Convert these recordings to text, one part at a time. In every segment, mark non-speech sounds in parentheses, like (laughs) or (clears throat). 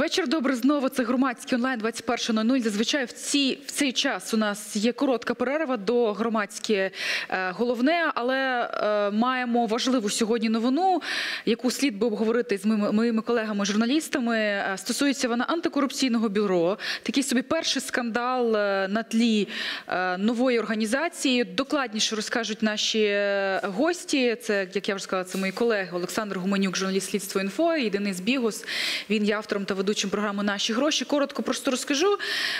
Вечір добре знову. Це громадський онлайн 21.00. Зазвичай в ці в цей час у нас є коротка перерва до громадське головне, але е, маємо важливу сьогодні новину, яку слід би обговорити з моїми, моїми колегами-журналістами. Е, Стосується вона антикорупційного бюро. Такий собі перший скандал е, на тлі е, нової організації. Докладніше розкажуть наші гості. Це, як я вже сказала, це мої колеги Олександр Гуменюк, журналіст слідство інфо, і Денис Бігус. Він є автором та ведучим програми Наші гроші. Коротко просто розкажу.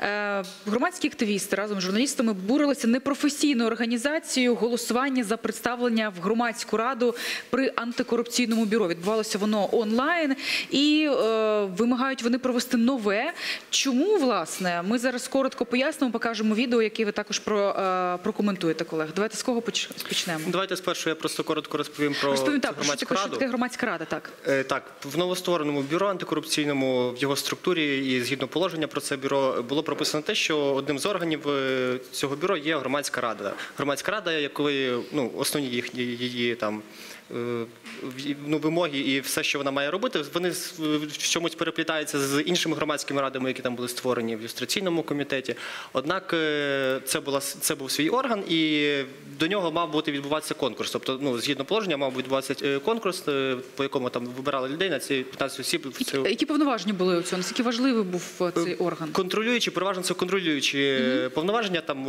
Е, Громадські активісти разом з журналістами бурилися непрофесійною організацією голосування за представлення в громадську раду при антикорупційному бюро. Відбувалося воно онлайн і е, вимагають вони провести нове. Чому власне? Ми зараз коротко пояснимо, покажемо відео, яке ви також про, е, прокоментуєте, колег. Давайте з кого почнемо. Давайте спершу я просто коротко розповім про Розповім так, про що громадську таке, що таке громадська рада, так. Е, Так, в новоствореному бюро антикорупційному в його структурі і згідно положення про це бюро було прописано те, що одним з органів е, цього бюро є громадська рада. Громадська рада, якої ну основні їхні її там. Е, Ну, вимоги і все, що вона має робити, вони в чомусь переплітаються з іншими громадськими радами, які там були створені в люстраційному комітеті. Однак е, це була це був свій орган, і до нього мав бути відбуватися конкурс. Тобто, ну згідно положення, мав відбуватися е, конкурс, по якому там вибирали людей на ці 15 осіб. Які, які повноваження були у цьому? Наскільки важливий був цей орган? Контролюючі, переважно це контролюючі е, повноваження там.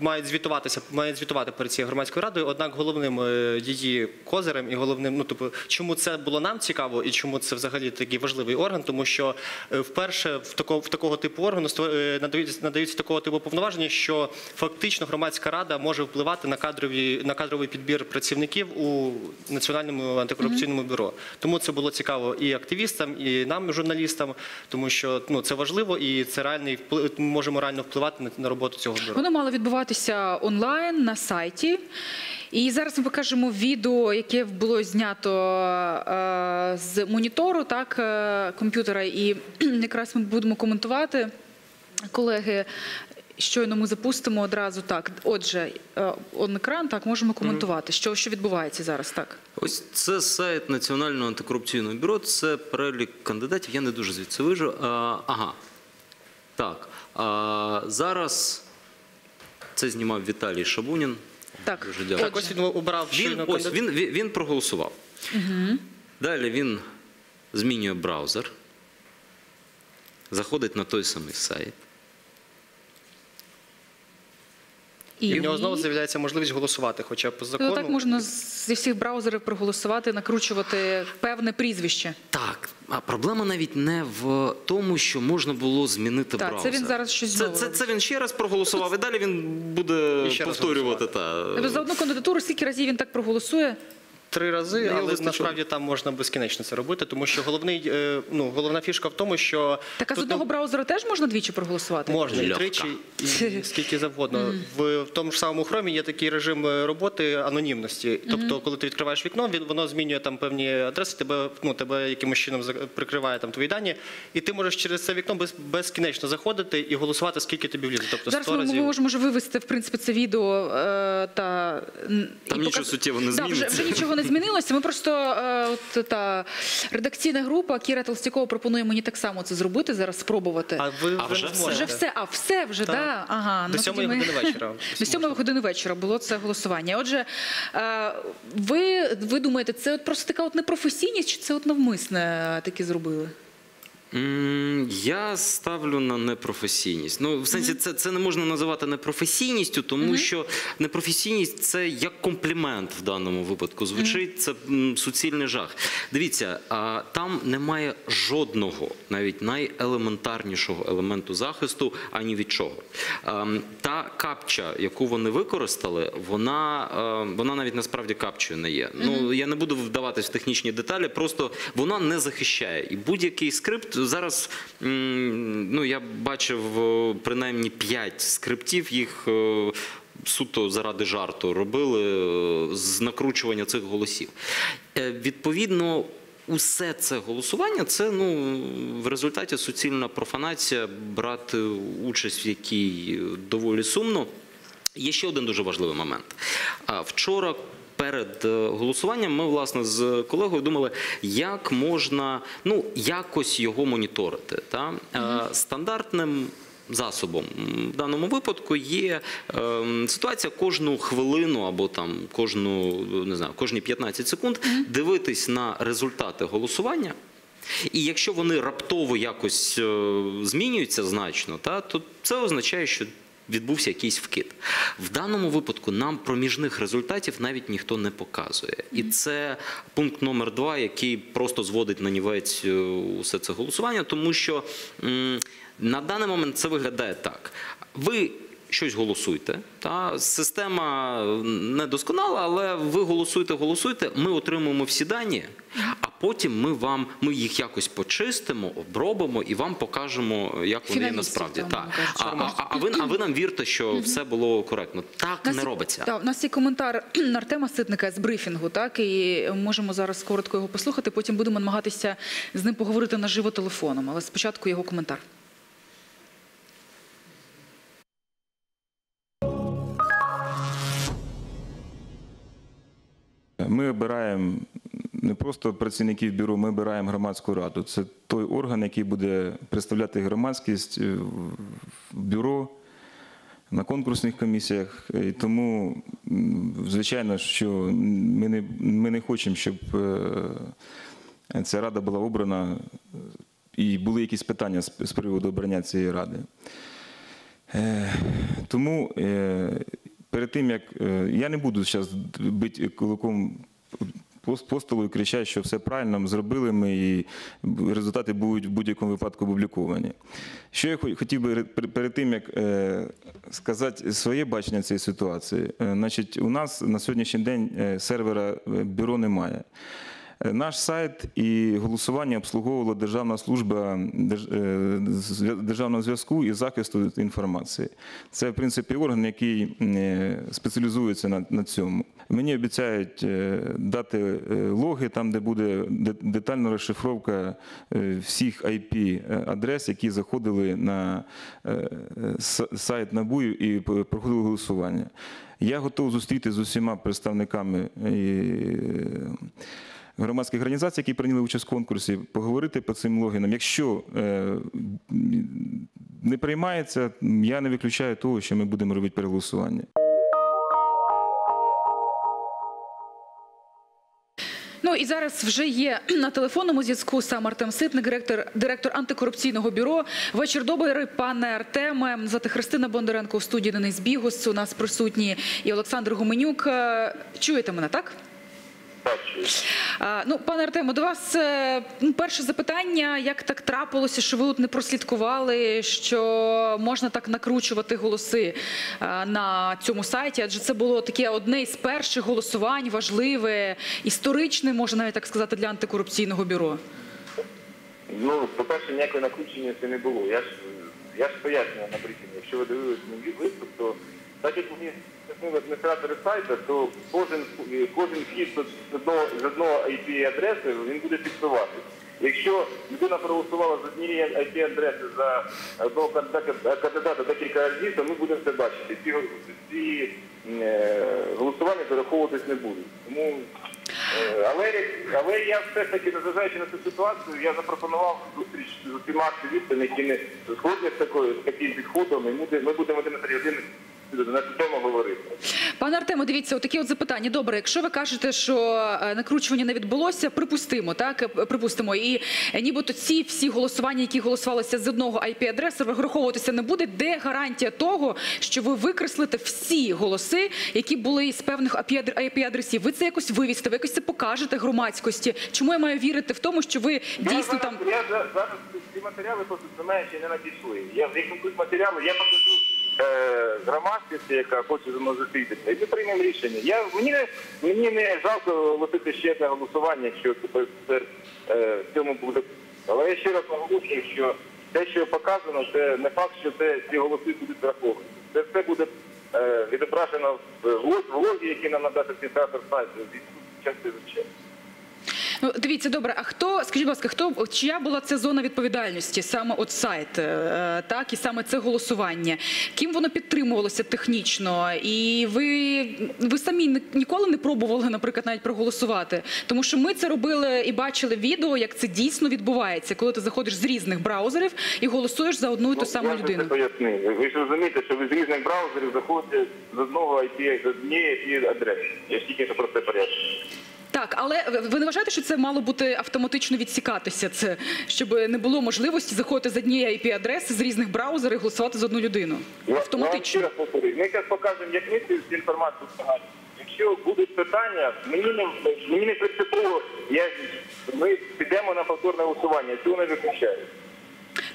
Мають звітуватися, мають звітувати перед цією громадською радою. Однак головним е, її козирем і головним, ну тобто, чому це було нам цікаво, і чому це взагалі такий важливий орган, тому що е, вперше в такого в такого типу органу е, надаються надаються такого типу повноваження, що фактично громадська рада може впливати на кадрові на кадровий підбір працівників у національному антикорупційному бюро. Тому це було цікаво і активістам, і нам, журналістам, тому що ну це важливо і це реальний вплив. Ми можемо реально впливати на, на роботу цього бюро. Воно мало відбуватися онлайн на сайті. І зараз ми покажемо відео, яке було знято е, з монітору, так, е, комп'ютера. І (clears throat) якраз ми будемо коментувати. Колеги, щойно ми запустимо одразу так. Отже, е, он екран, так, можемо коментувати, що, що відбувається зараз, так. Ось це сайт Національного антикорупційного бюро. Це перелік кандидатів. Я не дуже звідси вижу. А, ага. Так. А, зараз це знімав Віталій Шабунін. Так, Дуже дякую. Так, ось він обрав Він, ось, він, він, він проголосував. Далі він змінює браузер, заходить на той самий сайт. І в нього знову з'являється можливість голосувати, хоча по Ну, закону так можна зі всіх браузерів проголосувати, накручувати певне прізвище. Так, а проблема навіть не в тому, що можна було змінити Так, це він зараз щось це, знову це, робить. це він ще раз проголосував, і далі він буде І ще раз повторювати. Та. за одну кандидатуру скільки разів він так проголосує? Три рази, Ну, але вистачило. насправді там можна безкінечно це робити, тому що головний, е, ну головна фішка в тому, що Так а з тут одного браузера теж можна двічі проголосувати? Можна і тричі, і скільки завгодно. В, в тому ж самому хромі є такий режим е, роботи анонімності. Тобто, коли ти відкриваєш вікно, він воно змінює там певні адреси, тебе ну тебе якимось чином за- прикриває там твої дані, і ти можеш через це вікно без, безкінечно заходити і голосувати, скільки тобі влізе. Тобто Зараз 100 ми разів. можемо вже вивести в принципі це відео е, та Там і нічого суттєво не Да, вже, вже нічого не змінилося. Ми просто е, от та редакційна група Кіра Толстякова пропонує мені так само це зробити зараз, спробувати. А ви А вже вже все? Вже все, а все вже, Так. да? Ага. До ну, сьомої ну, ми- години вечора. (laughs) До сьомої години вечора було це голосування. Отже, е, ви, ви думаєте, це от просто така от непрофесійність, чи це от навмисне таке зробили? Я ставлю на непрофесійність. Ну, в сенсі, це, це не можна називати непрофесійністю, тому що непрофесійність це як комплімент в даному випадку звучить. Це м, суцільний жах. Дивіться, а, там немає жодного, навіть найелементарнішого елементу захисту ані від чого. Ем, Та капча, яку вони використали, вона, е, вона навіть насправді капчою не є. Ну я не буду вдаватись в технічні деталі, просто вона не захищає. І будь-який скрипт зараз ну я бачив е, принаймні 5 скриптів, їх. е, Суто заради жарту робили е, з накручування цих голосів. Відповідно, усе це голосування це ну в результаті суцільна профанація, брати участь в якій доволі сумно. Є ще один дуже важливий момент. Вчора перед е, голосуванням ми власне з колегою думали, як можна ну якось його моніторити. Та Е, стандартним. Засобом в даному випадку є ем, ситуація кожну хвилину або там кожну не знаю, кожні 15 секунд дивитись на результати голосування. І якщо вони раптово якось е, змінюються значно, та, то це означає, що відбувся якийсь вкид. В даному випадку нам проміжних результатів навіть ніхто не показує. І це пункт номер два, який просто зводить на нівець е, усе це голосування, тому що на даний момент це виглядає так. Ви щось голосуйте. Та система не досконала, але ви голосуєте, голосуєте. Ми отримуємо всі дані, потім ми вам ми їх якось почистимо, обробимо і вам покажемо, як вони Фіналістів, насправді. Так. А, а, а, ви, а ви нам вірте, що все було коректно. Так нас не робиться. Так, у нас є коментар (clears throat) Артема Ситника з брифінгу, так і можемо зараз коротко його послухати. Потім будемо намагатися з ним поговорити наживо телефоном. Але спочатку його коментар. Ми обираємо не просто працівників бюро, ми обираємо громадську раду. Це той орган, який буде представляти громадськість е, в бюро на конкурсних комісіях. І тому, звичайно, що ми не, ми не хочемо, щоб е, ця рада була обрана і були якісь питання з з приводу обрання цієї ради. Е, Тому перед тим як я не буду зараз бити кулаком по по столу і кричати, що все правильно зробили ми, і результати будуть в будь-якому випадку опубліковані. Що я хотів би перед тим, як е, сказати своє бачення цієї ситуації, е, значить, у нас на сьогоднішній день е, сервера бюро немає. Наш сайт і голосування обслуговувала Державна служба Держ- державного зв'язку і захисту інформації. Це, в принципі, орган, який спеціалізується на цьому. Мені обіцяють е, дати е, логи, там, де буде детальна розшифровка е, всіх IP-адрес, які заходили на сайт НАБУ і проходили голосування. Я готов зустріти з усіма представниками. громадських організацій, які прийняли участь в конкурсі, поговорити по цим логінам. Якщо не приймається, я не виключаю того, що ми будемо робити переголосування. І зараз вже є на телефонному зв'язку сам Артем Ситник, директор, директор антикорупційного бюро. Вечір добрий, пане Артеме. Звати Христина Бондаренко в студії Денис Бігус. У нас присутні і Олександр Гуменюк. Е, Чуєте мене, так? Ну, пане Артему, до вас е, ну, перше запитання: як так трапилося, що ви от не прослідкували, що можна так накручувати голоси е, на цьому сайті? Адже це було таке одне із перших голосувань, важливе, історичне, можна навіть так сказати, для антикорупційного бюро. Ну, по-перше, ніякої накручення це не було. Я ж я ж пояснював на брифінгу. Якщо ви дивились мій виступ, то так як вони пояснили адміністратори сайту, то кожен кожен вхід з одного з одного IP-адреси він буде фіксувати. Якщо людина проголосувала з однієї IP-адреси за одного кандидата, декілька разів, то ми будемо це бачити. Ці, ці е, голосування зараховуватись не будуть. Тому Е, Але, але я все ж таки, незважаючи на цю ситуацію, я запропонував зустріч з усіма активістами, які не згодні з такою з таким підходом, і ми, будемо один три години на цю тему говорити. Пане Артему, дивіться, отакі от запитання. Добре, якщо ви кажете, що е, накручування не відбулося, припустимо, так е, припустимо, і е, нібито ці всі голосування, які голосувалися з одного IP-адреси, враховуватися не буде. Де гарантія того, що ви викреслите всі голоси, які були з певних IP-адресів? Ви це якось вивісите, ви якось це покажете громадськості? Чому я маю вірити в тому, що ви дійсно я там я зараз ці матеріали просто мене ще не надійшли. Я будуть матеріали, я е, громадськості, яка хоче за мною зустрітися, і ми приймемо рішення. Я мені мені не жалко лишити ще одне голосування, якщо це, це е, в цьому буде. Але я ще раз наголошую, що те, що показано, це не факт, що це ці голоси будуть враховані. Це все буде е, відображено в лог- в логі, який нам надасть адміністратор сайту від частини вчення. Ну, дивіться, добре. А хто, скажіть, будь ласка, хто чия була це зона відповідальності, саме от сайт, е, так і саме це голосування? Ким воно підтримувалося технічно? І ви, ви самі ні- ніколи не пробували, наприклад, навіть проголосувати? Тому що ми це робили і бачили відео, як це дійсно відбувається, коли ти заходиш з різних браузерів і голосуєш за одну і ту саму Ну, я людину. це пояснив. Ви- Ви ж розумієте, що ви з різних браузерів заходите з одного IP, з однієї IP адреси. Я ж тільки що про це порядку. Так, але ви- не вважаєте, що це мало бути автоматично відсікатися? Це щоб не було можливості заходити з однієї IP-адреси з різних браузерів і голосувати за одну людину. Автоматично. Я вам повторюю. Ми зараз покажемо, як ми цю інформацію встигаємо. Якщо будуть питання, мені не, мені не принципово, я, ми підемо на повторне голосування, цього не виключаю.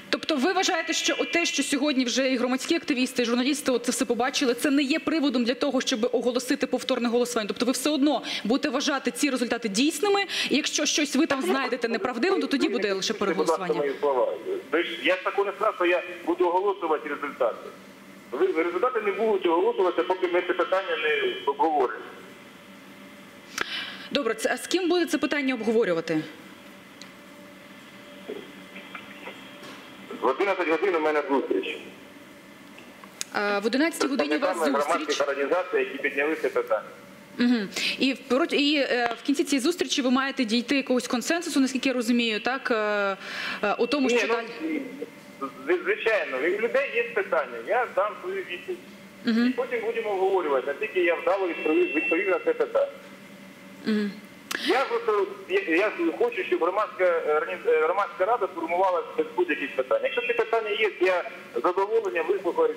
Тобто, ви вважаєте, що те, що сьогодні вже і громадські активісти, і журналісти це все побачили, це не є приводом для того, щоб оголосити повторне голосування. Тобто, ви все одно будете вважати ці результати дійсними. І якщо щось ви там знайдете неправдивим, то тоді буде лише переголосування. Я ж такого не сказав, що я буду оголошувати результати. Результати не будуть оголошуватися, поки ми це питання не обговоримо. Добре, а з ким буде це питання обговорювати? В 11 годин у мене зустріч. Е, В 11 годині у вас зустріч. громадських організацій, які підняли це питання. Угу. І, впрот- і е, в кінці цієї зустрічі ви маєте дійти якогось консенсусу, наскільки я розумію, так? Е, е, у тому, Ні, що ну, далі. зв- звичайно, у людей є питання, я дам свою відповідь. І потім будемо обговорювати, наскільки я вдало відповів, відповів на це питання. Я просто я, я хочу, щоб громадська, громадська рада формувалася без будь-яких питань. Я з задоволенням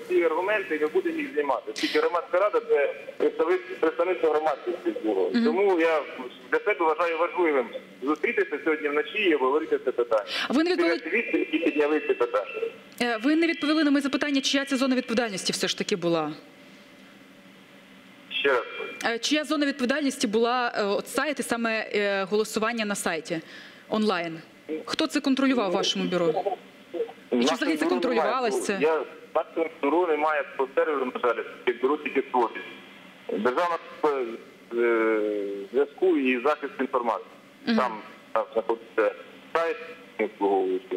ці аргументи і не будемо їх знімати. Тільки громадська рада це представник- представництво громадськості було. Тому я для себе вважаю важливим зустрітися сьогодні вночі і обговорити це питання. Ви не відповіли, активісти, які підняли це питання. е, ви не відповіли на моє запитання, чия ця зона відповідальності все ж таки була? Ще раз. Е, Чия зона відповідальності була е, от сайт і саме голосування на сайті онлайн? Хто це контролював в вашому бюро? І чи взагалі це контролювалося? Я бачу, бюро немає по серверу, на жаль, бюро тільки створюють. Державна е, зв'язку і захист інформації. Там, там знаходиться сайт, обслуговується.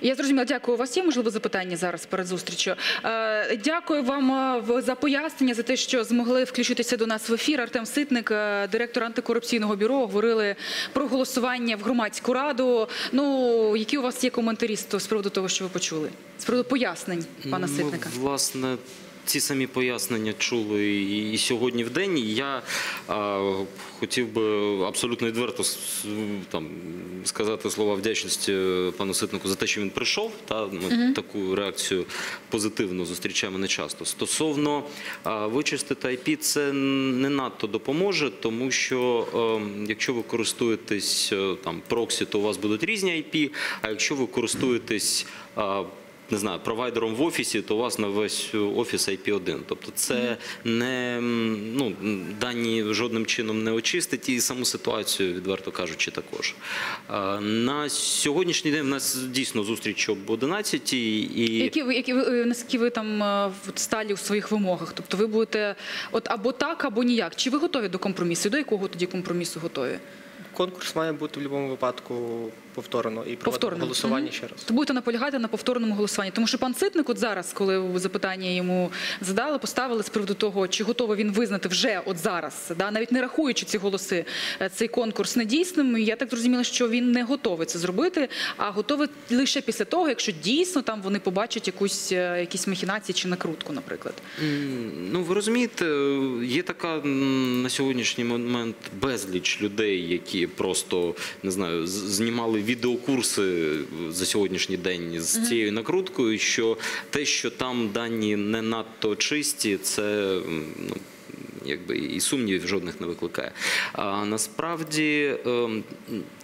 Я зрозуміла, дякую. У вас є можливо запитання зараз перед зустрічю. Е, Дякую вам е, за пояснення, за те, що змогли включитися до нас в ефір. Артем Ситник, е, директор антикорупційного бюро, говорили про голосування в громадську раду. Ну які у вас є коментарі з приводу того, що ви почули? З приводу пояснень пана Ми, Ситника? власне, ці самі пояснення чули і, сьогодні в день. І Я а, хотів би абсолютно відверто там, сказати слова вдячності пану Ситнику за те, що він прийшов. Та, ми таку реакцію позитивно зустрічаємо не часто. Стосовно а, вичистити IP, це не надто допоможе, тому що е, якщо ви користуєтесь е, там, проксі, то у вас будуть різні IP, а якщо ви користуєтесь не знаю, провайдером в офісі, то у вас на весь офіс IP1. Тобто це не ну, дані жодним чином не очистить і саму ситуацію, відверто кажучи, також. На сьогоднішній день в нас дійсно зустріч об 11 і Які ви, які ви е, наскільки ви там е, сталі у своїх вимогах? Тобто ви будете от або так, або ніяк. Чи ви готові до компромісу? До якого тоді компромісу готові? Конкурс має бути в будь-якому випадку повторно і Повторно. голосування Мгм. ще раз. То будете наполягати на повторному голосуванні. Тому що пан Ситник, от зараз, коли запитання йому задали, поставили з приводу того, чи готовий він визнати вже от зараз, да, навіть не рахуючи ці голоси, е, цей конкурс недійсним. Я так зрозуміла, що він не готовий це зробити, а готовий лише після того, якщо дійсно там вони побачать якусь е, якісь махінації чи накрутку, наприклад. Ну, ви розумієте, є така на сьогоднішній момент безліч людей, які просто не знаю, з- відеокурси за сьогоднішній день з цією накруткою. Що те, що там дані не надто чисті, це ну. Якби і сумнівів жодних не викликає. А насправді ем,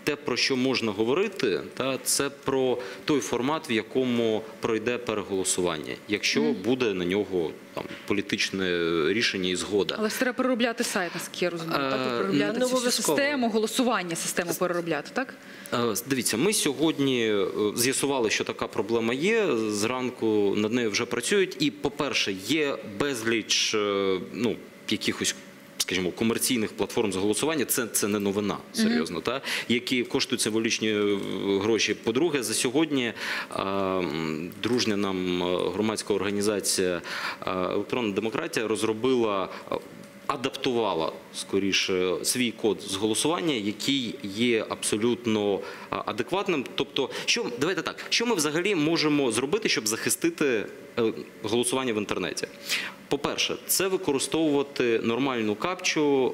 те, про що можна говорити, та це про той формат, в якому пройде переголосування, якщо буде на нього там політичне рішення і згода. Але ж треба переробляти сайт, наскільки я розумію. Е, Так, і переробляти цю всю систему голосування, систему переробляти, так? Е, Дивіться, ми сьогодні е, з'ясували, що така проблема є. Зранку над нею вже працюють. І, по-перше, є безліч е, ну, якихось. скажімо, комерційних платформ з голосування, це, це не новина, серйозно, та? які коштують символічні е, гроші. По-друге, за сьогодні е, дружня нам е, громадська організація електронна демократія розробила. Адаптувала скоріше свій код з голосування, який є абсолютно адекватним. Тобто, що давайте так, що ми взагалі можемо зробити, щоб захистити е, голосування в інтернеті? По-перше, це використовувати нормальну капчу,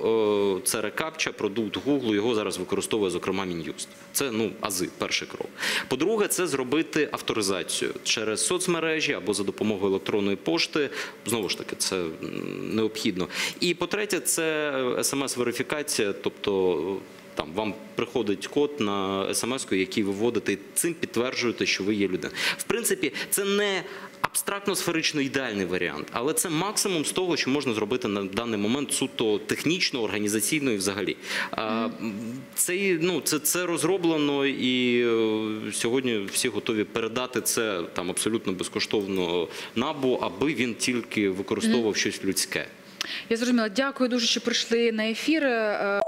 е, це рекапча, продукт Google, його зараз використовує, зокрема, Мін'юст. Це ну ази, перший крок. По-друге, це зробити авторизацію через соцмережі або за допомогою електронної пошти. Знову ж таки, це необхідно. І по-третє, це смс-верифікація, тобто. Там вам приходить код на смс, який ви вводите, і цим підтверджуєте, що ви є людина. В принципі, це не абстрактно сферично ідеальний варіант, але це максимум з того, що можна зробити на даний момент суто технічно, організаційно і взагалі. Це, ну, це, це розроблено, і е, сьогодні всі готові передати це там абсолютно безкоштовно набу, аби він тільки використовував щось людське. Я зрозуміла. Дякую дуже, що прийшли на ефір. Е,